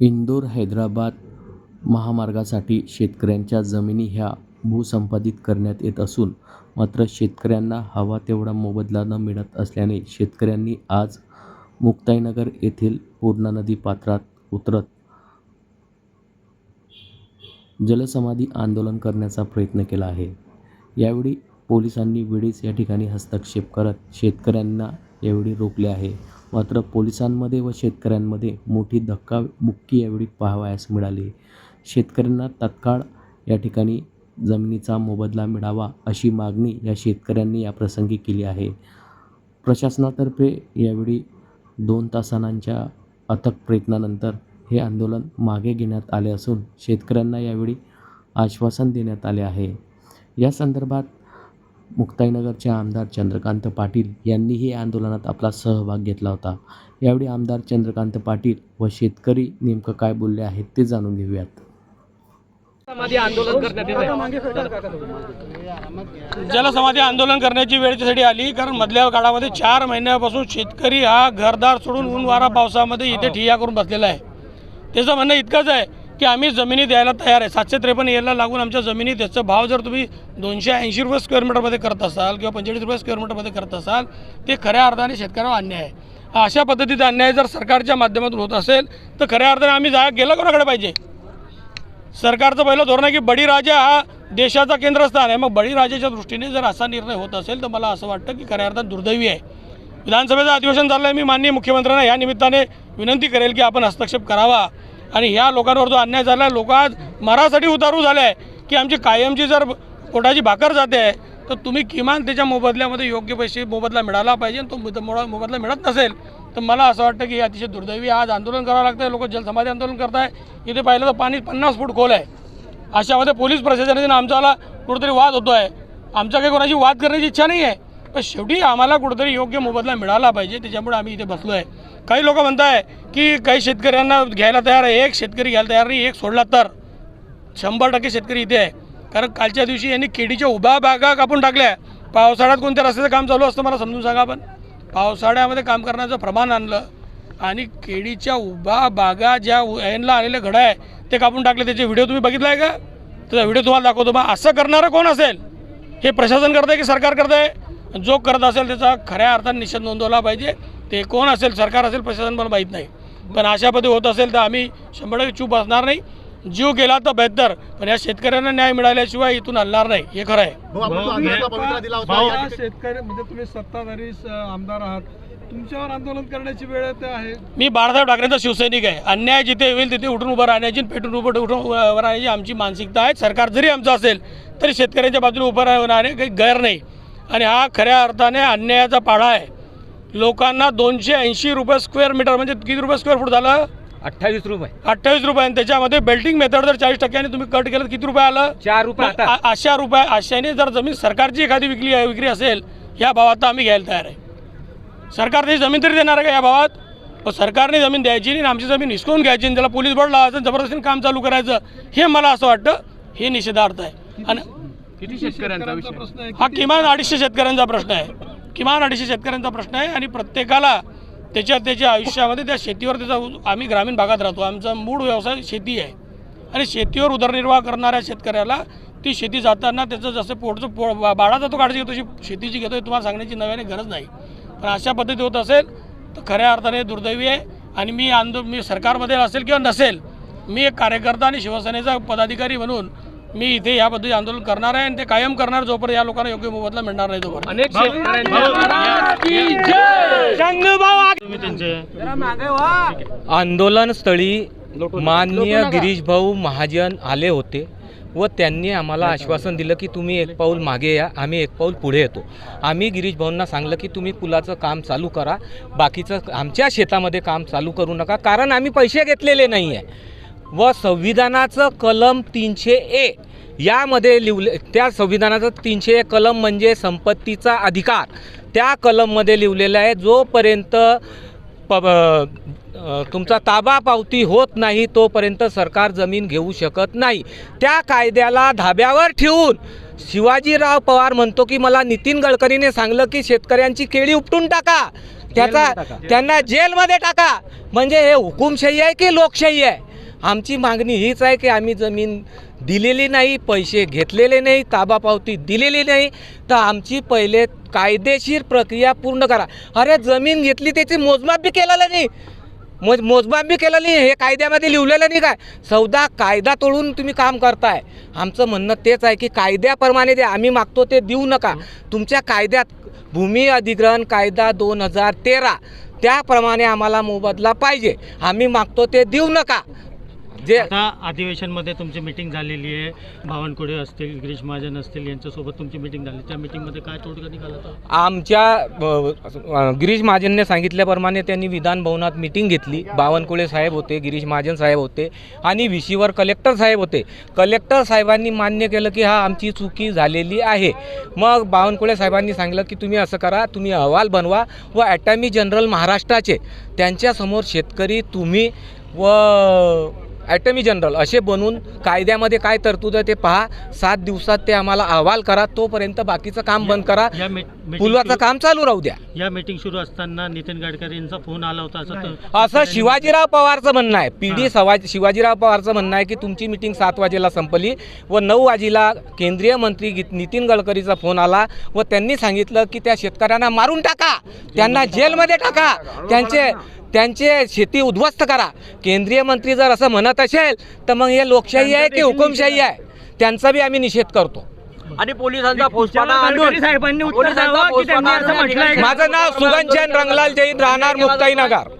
इंदोर हैदराबाद महामार्गासाठी शेतकऱ्यांच्या जमिनी ह्या भूसंपादित करण्यात येत असून मात्र शेतकऱ्यांना हवा तेवढा मोबदला न मिळत असल्याने शेतकऱ्यांनी आज मुक्ताईनगर येथील पूर्णा नदी पात्रात उतरत जलसमाधी आंदोलन करण्याचा प्रयत्न केला आहे. यावेळी पोलिसांनी वेळीच या ठिकाणी हस्तक्षेप करत शेतकऱ्यांना यावेळी रोखले आहे. मात्र पोलिसांमध्ये व शेतकऱ्यांमध्ये मोठी धक्काबुक्की यावेळी पाहावयास मिळाली. शेतकऱ्यांना तत्काळ या ठिकाणी जमिनीचा मोबदला मिळावा अशी मागणी या शेतकऱ्यांनी या प्रसंगी केली आहे. प्रशासनातर्फे यावेळी दोन तासांच्या अथक प्रयत्नानंतर हे आंदोलन मागे घेण्यात आले असून शेतकऱ्यांना यावेळी आश्वासन देण्यात आले आहे. या संदर्भात मुक्ताईनगरचे आमदार चंद्रकांत पाटील यांनीही या आंदोलनात आपला सहभाग घेतला होता. यावेळी आमदार चंद्रकांत पाटील व शेतकरी नेमकं काय बोलले आहेत ते जाणून घेऊयात. समाधी आंदोलन करण्यात जलसमाधी आंदोलन करण्याची वेळ त्यासाठी आली कारण मधल्या काळामध्ये चार महिन्यापासून शेतकरी हा घरदार सोडून ऊन वारा पावसामध्ये इथे ठिय्या करून बसलेला आहे. त्याचं म्हणणं इतकंच आहे की आम्ही जमिनी द्यायला तयार आहे. सातशे त्रेपन्न याला लागून आमच्या जमिनी त्याचा भाव जर तुम्ही दोनशे ऐंशी रुपये स्क्वेअर मीटरमध्ये करत असाल किंवा पंचेचाळीस रुपये स्क्वेअर मीटरमध्ये करत असाल ते खऱ्या अर्थाने शेतकऱ्यावर अन्याय आहे. अशा पद्धतीचा अन्याय जर सरकारच्या माध्यमातून होत असेल तर खऱ्या अर्थाने आम्ही जा गेलं कोणाकडे पाहिजे? सरकारचं पहिलं धोरण आहे की बळीराजा हा देशाचा केंद्रस्थान आहे. मग बळीराजाच्या दृष्टीने जर असा निर्णय होत असेल तर मला असं वाटतं की खऱ्या अर्थात दुर्दैवी आहे. विधानसभेचं अधिवेशन चाललं आहे मी माननीय मुख्यमंत्र्यांना या निमित्ताने विनंती करेल की आपण हस्तक्षेप करावा. आणि ह्या लोकांवर जो अन्याय झाला आहे लोक आज मरासाठी उतारू झाले आहे की आमची कायमची जर पोटाची भाकर जाते आहे तर तुम्ही किमान त्याच्या मोबदल्यामध्ये योग्य पैसे मोबदला मिळाला पाहिजे आणि तो मुद- मोबदला मिळत नसेल तर मला असं वाटतं की अतिशय दुर्दैवी आज आंदोलन करावं लागतं आहे लोक जलसमाधी आंदोलन करत आहे इथे पाहिलं तर पाणी पन्नास फूट खोल आहे. अशामध्ये पोलीस प्रशासनाने आमच्याला कुठेतरी वाद होतो आहे आमचा काही कोणाची वाद करण्याची इच्छा नाही आहे पण शेवटी आम्हाला कुठेतरी योग्य मोबदला मिळाला पाहिजे त्याच्यामुळे आम्ही इथे बसलो आहे काही लोक म्हणत आहे की काही शेतकऱ्यांना घ्यायला तयार आहे. एक शेतकरी घ्यायला तयार नाही एक सोडला तर. शंभर टक्के शेतकरी इथे आहे. कारण कालच्या दिवशी यांनी केडीच्या उभ्या बागा कापून टाकल्या. पावसाळ्यात कोणत्या रस्त्याचं काम चालू असतं मला समजून सांगा आपण पावसाळ्यामध्ये काम करण्याचं प्रमाण आणलं. आणि केळीच्या उभ्या बागा ज्या यांना आलेले घडं आहे ते कापून टाकले. त्याचे व्हिडिओ तुम्ही बघितला आहे का? त्याचा व्हिडिओ तुम्हाला दाखवतो. मग असं करणारं कोण असेल? हे प्रशासन करतं आहे की सरकार करतं आहे जो करत असेल त्याचा खऱ्या अर्थाने निषेध नोंदवला पाहिजे. ते कोण असेल सरकार असेल प्रशासन मला माहीत नाही. पण अशा पद्धती होत असेल तर आम्ही शंभर टक्के चूप असणार नाही. जीव गेला तर बेहतर पण या शेतकऱ्यांना न्याय मिळाल्याशिवाय इथून हलणार नाही. हे खरं आहे. शेतकरी म्हणजे तुम्ही सत्ताधारी आमदार आहात. तुमच्यावर आंदोलन करण्याची वेळ आहे. मी बाळासाहेब ठाकरेंचा शिवसैनिक आहे. अन्याय जिथे होईल तिथे उठून उभं राहण्याची आणि पेटून उभं उठून उभं राहण्याची आमची मानसिकता आहे. सरकार जरी आमचं असेल तरी शेतकऱ्यांच्या बाजूने उभं राहणे काही गैर नाही. आणि हा खऱ्या अर्थाने अन्यायाचा पाढा आहे. लोकांना दोनशे ऐंशी रुपये स्क्वेअर मीटर म्हणजे किती रुपये स्क्वेअर फूट झालं? अठ्ठावीस रुपये. अठ्ठावीस रुपये. आणि त्याच्यामध्ये बेल्टिंग मेथड जर चाळीस टक्क्याने तुम्ही कट केलं तर किती रुपये आलं? चार रुपये मग आता. आ- अशा रुपये अशाने जर जमीन सरकारची एखादी विकली विक्री असेल या भावात तर आम्ही घ्यायला तयार आहे. सरकारने जमीन तरी देणार आहे का या भावात? पण सरकारने जमीन द्यायची नाही आणि आमची जमीन हिसकवून घ्यायची आणि त्याला पोलीस बळ लावायचं आणि जबरदस्तीने काम चालू करायचं हे मला असं वाटतं हे निषेधार्थ आहे. आणि किती शेतकऱ्यांचा विषय? प्रश्न आहे? हा किमान अडीचशे शेतकऱ्यांचा प्रश्न आहे. किमान अडीचशे शेतकऱ्यांचा प्रश्न आहे आणि प्रत्येकाला त्याच्या त्याच्या आयुष्यामध्ये त्या शेतीवर त्याचा उ- आम्ही ग्रामीण भागात राहतो. आमचा मूळ व्यवसाय शेती आहे. आणि शेतीवर उदरनिर्वाह करणाऱ्या शेतकऱ्याला ती शेती जाताना त्याचं जसं पोटचं पो बाळा बाळाचा तो काळजी घेतो तशी शेतीची घेतो तुम्हाला सांगण्याची नव्याने गरज नाही. पण अशा पद्धती होत असेल तर खऱ्या अर्थाने दुर्दैवी आहे. आणि मी आंदो मी सरकारमध्ये असेल किंवा नसेल मी एक कार्यकर्ता आणि शिवसेनेचा पदाधिकारी म्हणून मी इथे या पद्धती आंदोलन करणार आहे आणि ते कायम करणार जोपर्यंत या लोकांना योग्य मोबदला मिळणार नाही तोपर्यंत. अनेक आंदोलन स्थळी माननीय गिरीश भाऊ महाजन आले होते व त्यांनी आम्हाला आश्वासन दिलं की तुम्ही एक पाऊल मागे या आम्ही एक पाऊल पुढे येतो. आम्ही गिरीश भाऊंना सांगलं की तुम्ही पुलाचं काम चालू करा बाकीचं आमच्या शेतामध्ये काम चालू करू नका कारण आम्ही पैसे घेतलेले नाही आहे व संविधानाचं कलम तीनशे ए यामध्ये लिवले त्या संविधानाचं तीनशे एक कलम म्हणजे संपत्तीचा अधिकार. त्या कलममध्ये लिहिलेलं आहे जोपर्यंत प तुमचा ताबा पावती होत नाही तोपर्यंत सरकार जमीन घेऊ शकत नाही. त्या कायद्याला धाब्यावर ठेवून शिवाजीराव पवार म्हणतो की मला नितीन गडकरीने सांगलं की शेतकऱ्यांची केळी उपटून टाका. त्याचा त्यांना जेलमध्ये टाका. म्हणजे हे हुकुमशाही आहे की लोकशाही आहे? आमची मागणी हीच आहे की आम्ही जमीन दिलेली नाही पैसे घेतलेले नाही ताबा पावती दिलेली नाही तर आमची पहिले कायदेशीर प्रक्रिया पूर्ण करा. अरे जमीन घेतली त्याची मोजमाप बी केलेलं नाही. मोज मोजमाप बी केलं नाही हे कायद्यामध्ये लिहिलेलं नाही काय? सौदा कायदा तोडून तुम्ही काम करताय. आमचं म्हणणं तेच आहे की कायद्याप्रमाणे जे आम्ही मागतो ते देऊ नका. तुमच्या कायद्यात भूमी अधिग्रहण कायदा दोन हजार तेरा त्याप्रमाणे आम्हाला मोबदला पाहिजे. आम्ही मागतो ते देऊ नका. जे आता अधिवेशनमध्ये तुमची मिटिंग झालेली आहे. बावनकुळे असतील गिरीश महाजन असतील यांच्यासोबत तुमची मिटिंग झाली. त्या मिटिंगमध्ये काय तोडगा निघाला होता? आमच्या अ, गिरीश महाजनने सांगितल्याप्रमाणे त्यांनी विधान भवनात मिटिंग घेतली. बावनकुळे साहेब होते गिरीश महाजन साहेब होते आणि विशीवर कलेक्टर साहेब होते. कलेक्टर साहेबांनी मान्य केलं की हा आमची चुकी झालेली आहे. मग बावनकुळे साहेबांनी सांगितलं की तुम्ही असं करा तुम्ही अहवाल बनवा व ॲटॉर्नी जनरल महाराष्ट्राचे त्यांच्यासमोर शेतकरी तुम्ही व ॲटर्नी जनरल असे बनवून कायद्यामध्ये काय तरतूद आहे ते पहा. सात दिवसात ते आम्हाला अहवाल करा तोपर्यंत बाकीचं काम बंद करा. सुरू- काम चालू राहू द्या. या मीटिंग सुरू असताना नितीन गडकरींचा फोन आला होता असं शिवाजीराव पवारचं म्हणणं आहे. पी डी सवा शिवाजीराव पवारचं म्हणणं आहे की तुमची मिटिंग सात वाजेला संपली व नऊ वाजेला केंद्रीय मंत्री नितीन गडकरीचा फोन आला व त्यांनी सांगितलं की त्या शेतकऱ्यांना मारून टाका. त्यांना जेलमध्ये टाका. त्यांचे त्यांचे शेती उद्ध्वस्त करा. केंद्रीय मंत्री जर असं म्हणत असेल तर मग हे लोकशाही आहे की हुकुमशाही आहे? त्यांचा बी आम्ही निषेध करतो. आणि पोलिसांचा आणून साहेबांनी माझं नाव सुगन जैन रंगलाल जैन राहणार मुक्ताई नगर. बरं